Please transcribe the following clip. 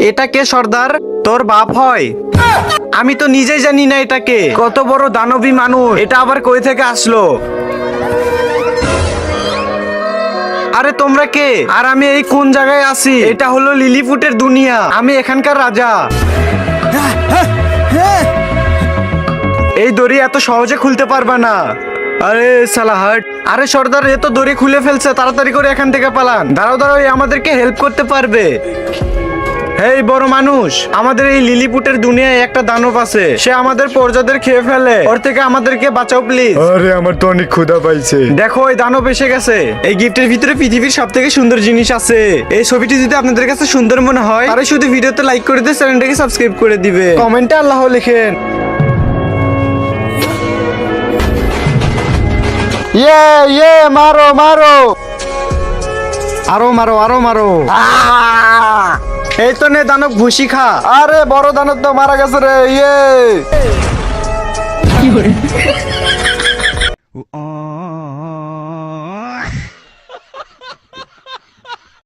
এটা কে সর্দার? তোর বাপ হয়। আমি তো নিজেই জানি না এটাকে। কত বড় দানবী মানুষ। এটা আবার কই থেকে আসলো? আরে তোমরা কে? আর আমি এই কোন জায়গায় আছি? এটা হলো লিলিপুটের দুনিয়া। আমি এখানকার রাজা। এই দড়ি এত সহজে খুলতে পারবে না। আরে সালাহাট আরে সর্দার, এ তো দড়ি খুলে ফেলছে। তাড়াতাড়ি করে এখান থেকে পালান। দাঁড়াও দাঁড়াও আমাদেরকে হেল্প করতে পারবে। হেই বড় মানুষ আমাদের এই লিলিপুটের দুনিয়ায় একটা দানব আছে। সে আমাদের প্রজাদের খেয়ে ফেলে। ওর থেকে আমাদেরকে বাঁচাও প্লিজ আরে আমার তো অনেক ক্ষুধা পাইছে। দেখো এই দানব এসে গেছে। এই গিফটের ভিতরে পৃথিবীর সব থেকে সুন্দর জিনিস আছে। এই ছবিটি যদি আপনাদের কাছে সুন্দর মনে হয় তাহলে শুধু ভিডিওতে লাইক করে দিয়ে চ্যানেলটাকে সাবস্ক্রাইব করে দিবে। কমেন্টে আল্লাহ লেখেন। ইয়ে ইয়ে মারো মারো। আরও মারো আরও মারো। এই তো নে দানব ঘুষি খা। আরে বড় দানব তো মারা গেছে রে ইয়ে।